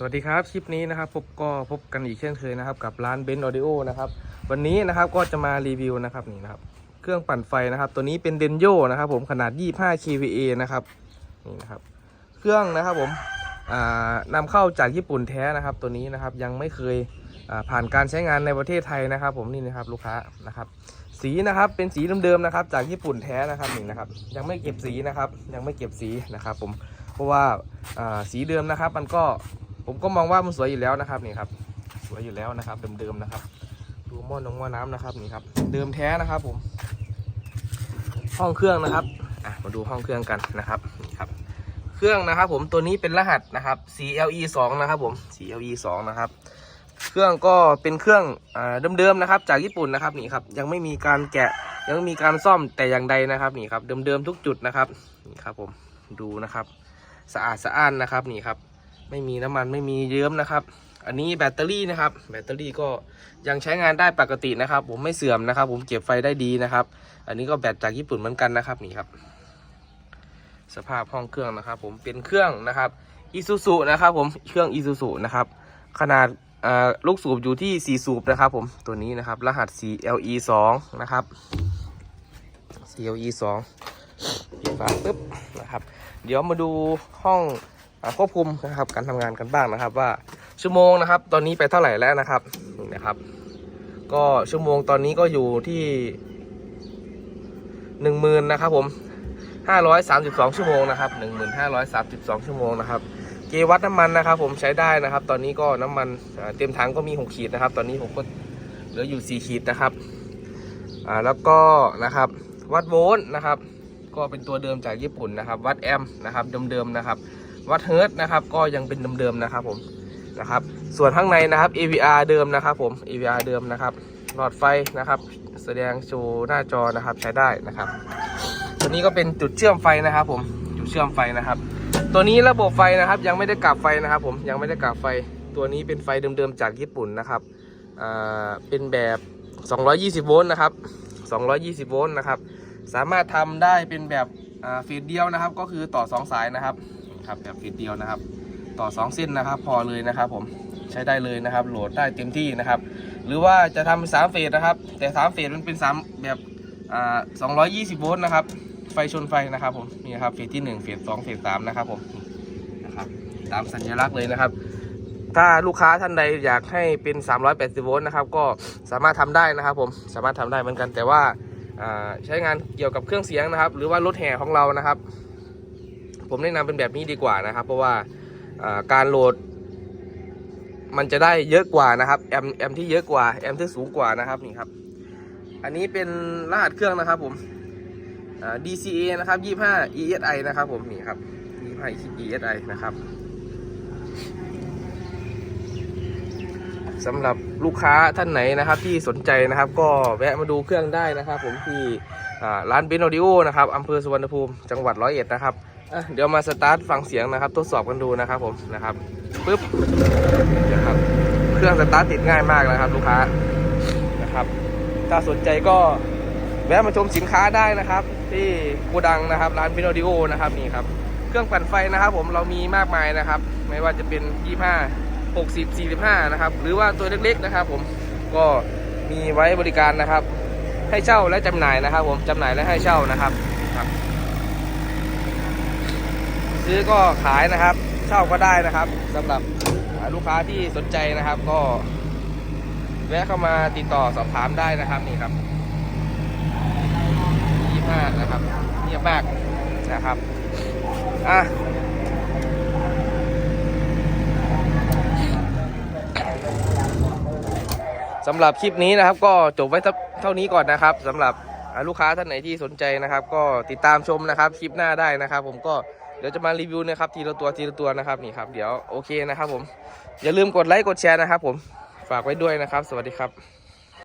สวัสดีครับ คลิปนี้นะครับพบก็พบกันอีกเช่นเคยนะครับ กับร้านเบนซ์ออดิโอนะครับวันนี้นะครับก็จะมารีวิวนะครับนี่นะครับ เครื่องปั่นไฟนะครับ ตัวนี้เป็นเดนโยนะครับผมขนาด 25 kVA นะครับนี่นะครับ เครื่องนะครับผมอ่านำเข้าจากญี่ปุ่นแท้นะครับ ตัวนี้นะครับยังไม่เคยผ่านการใช้งานในประเทศไทยนะครับ ผมนี่นะครับลูกค้านะครับ สีนะครับเป็นสีเดิมๆนะครับ จากญี่ปุ่นแท้นะครับนี่นะครับ ยังไม่เก็บสีนะครับ ยังไม่เก็บสีนะครับ ผมเพราะว่าสีเดิมนะครับ มันก็ ผมก็มองว่ามันสวยอยู่แล้วนะครับนี่ครับสวยอยู่แล้วนะครับ เดิมๆนะครับ ดูหม้อนงหม้อน้ำนะครับนี่ครับ เดิมแท้นะครับผม ห้องเครื่องนะครับอะมาดูห้องเครื่องกันนะครับนี่ครับ เครื่องนะครับ ผมตัวนี้เป็นรหัสนะครับ CLE 2นะครับผม CLE 2นะครับเครื่องก็เป็นเครื่องอเดิมๆนะครับ จากญี่ปุ่นนะครับนี่ครับ ยังไม่มีการแกะยังไม่มีการซ่อมแต่อย่างใดนะครับนี่ครับเดิมๆทุกจุดนะครับนี่ครับผมดูนะครับ สะอาดสะอ้านนะครับนี่ครับ ไม่มีน้ำมันไม่มีเยิ้มนะครับ อันนี้แบตเตอรี่นะครับ แบตเตอรี่ก็ยังใช้งานได้ปกตินะครับ ผมไม่เสื่อมนะครับ ผมเก็บไฟได้ดีนะครับ อันนี้ก็แบตจากญี่ปุ่นเหมือนกันนะครับนี่ครับ สภาพห้องเครื่องนะครับ ผมเป็นเครื่องนะครับอีซูซูนะครับ ผมเครื่องอีซูซูนะครับ ขนาดลูกสูบอยู่ที่ 4 สูบนะครับ ผมตัวนี้นะครับ รหัส CLE 2นะครับ CLE 2ปิดฝาปึ๊บนะครับ เดี๋ยวมาดูห้อง ควบคุมนะครับการทำงานกันบ้างนะครับ ว่าชั่วโมงนะครับ ตอนนี้ไปเท่าไหร่แล้วนะครับนี่นะครับ ก็ชั่วโมงตอนนี้ก็อยู่ที่หนึ่งหมื่นนะครับผมห้าร้อยสามสิบสองชั่วโมงนะครับหนึ่งหมื่นห้าร้อยสามสิบสองชั่วโมงนะครับเกวัดน้ำมันนะครับ ผมใช้ได้นะครับ ตอนนี้ก็น้ำมันเต็มถังก็มีหกขีดนะครับ ตอนนี้ผมก็เหลืออยู่สี่ขีดนะครับอ่าแล้วก็นะครับวัดโวลต์นะครับ ก็เป็นตัวเดิมจากญี่ปุ่นนะครับ วัดแอมป์นะครับเดิมๆนะครับ วัดเฮิร์ตนะครับ ก็ยังเป็นเดิมๆนะครับผมนะครับ ส่วนข้างในนะครับ AVR เดิมนะครับผม AVR เดิมนะครับ หลอดไฟนะครับ แสดงโชว์หน้าจอนะครับใช้ได้นะครับ ตัวนี้ก็เป็นจุดเชื่อมไฟนะครับ ผมจุดเชื่อมไฟนะครับ ตัวนี้ระบบไฟนะครับ ยังไม่ได้กลับไฟนะครับ ผมยังไม่ได้กลับไฟ ตัวนี้เป็นไฟเดิมๆจากญี่ปุ่นนะครับอ่าเป็นแบบ 220 โวลต์นะครับ 220 โวลต์นะครับ สามารถทำได้เป็นแบบฟีดเดียวนะครับ ก็คือต่อ 2 สายนะครับ ครับแบบฟีดเดียวนะครับ ต่อ 2 เส้นนะครับ พอเลยนะครับผมใช้ได้เลยนะครับ โหลดได้เต็มที่นะครับ หรือว่าจะทำเป็นสามเฟสนะครับ แต่สามเฟสมันเป็นสามแบบอ่า220โวลต์นะครับ ไฟชนไฟนะครับผมนี่ครับเฟสที่ 1 เฟส2เฟส3นะครับผมนะครับตามสัญลักษณ์เลยนะครับ ถ้าลูกค้าท่านใดอยากให้เป็น 380 โวลต์นะครับ ก็สามารถทำได้นะครับ ผมสามารถทำได้เหมือนกันแต่ว่าอ่าใช้งานเกี่ยวกับเครื่องเสียงนะครับ หรือว่ารถแห่ของเรานะครับ ผมแนะนำเป็นแบบนี้ดีกว่านะครับ เพราะว่าการโหลด มันจะได้เยอะกว่านะครับแอมแอมที่เยอะกว่าแอมที่สูงกว่านะครับนี่ครับอันนี้เป็นรหัสเครื่องนะครับผม DCA นะครับ 25 ESI นะครับผมนี่ครับ25 ESI นะครับสำหรับลูกค้าท่านไหนนะครับที่สนใจนะครับ ก็แวะมาดูเครื่องได้นะครับ ผมที่ร้านเบนโอดิโอนะครับอำเภอสุวรรณภูมิจังหวัดร้อยเอ็ดนะครับ เดี๋ยวมาสตาร์ทฟังเสียงนะครับทดสอบกันดูนะครับผมนะครับปึ๊บนะครับเครื่องสตาร์ทติดง่ายมากนะครับ ลูกค้านะครับ ถ้าสนใจก็แวะมาชมสินค้าได้นะครับ ที่โกดังนะครับ ร้านพิโนดิโอนะครับนี่ครับเครื่องปั่นไฟนะครับ ผมเรามีมากมายนะครับ ไม่ว่าจะเป็น 25 60 45 นะครับ หรือว่าตัวเล็กๆนะครับ ผมก็มีไว้บริการนะครับ ให้เช่าและจำหน่ายนะครับ ผมจำหน่ายและให้เช่านะครับครับ ซื้อก็ขายนะครับ เช่าก็ได้นะครับสำหรับลูกค้าที่สนใจนะครับก็แวะเข้ามาติดต่อสอบถามได้นะครับนี่ครับยี่ห้านะครับเงียบมากนะครับอะสำหรับคลิปนี้นะครับ ก็จบไว้เท่านี้ก่อนนะครับสำหรับลูกค้าท่านไหนที่สนใจนะครับ ก็ติดตามชมนะครับ คลิปหน้าได้นะครับ ผมก็ เดี๋ยวจะมารีวิวนะครับทีละตัวทีละตัวนะครับนี่ครับเดี๋ยวโอเคนะครับผมอย่าลืมกดไลค์กดแชร์นะครับผมฝากไว้ด้วยนะครับ สวัสดีครับ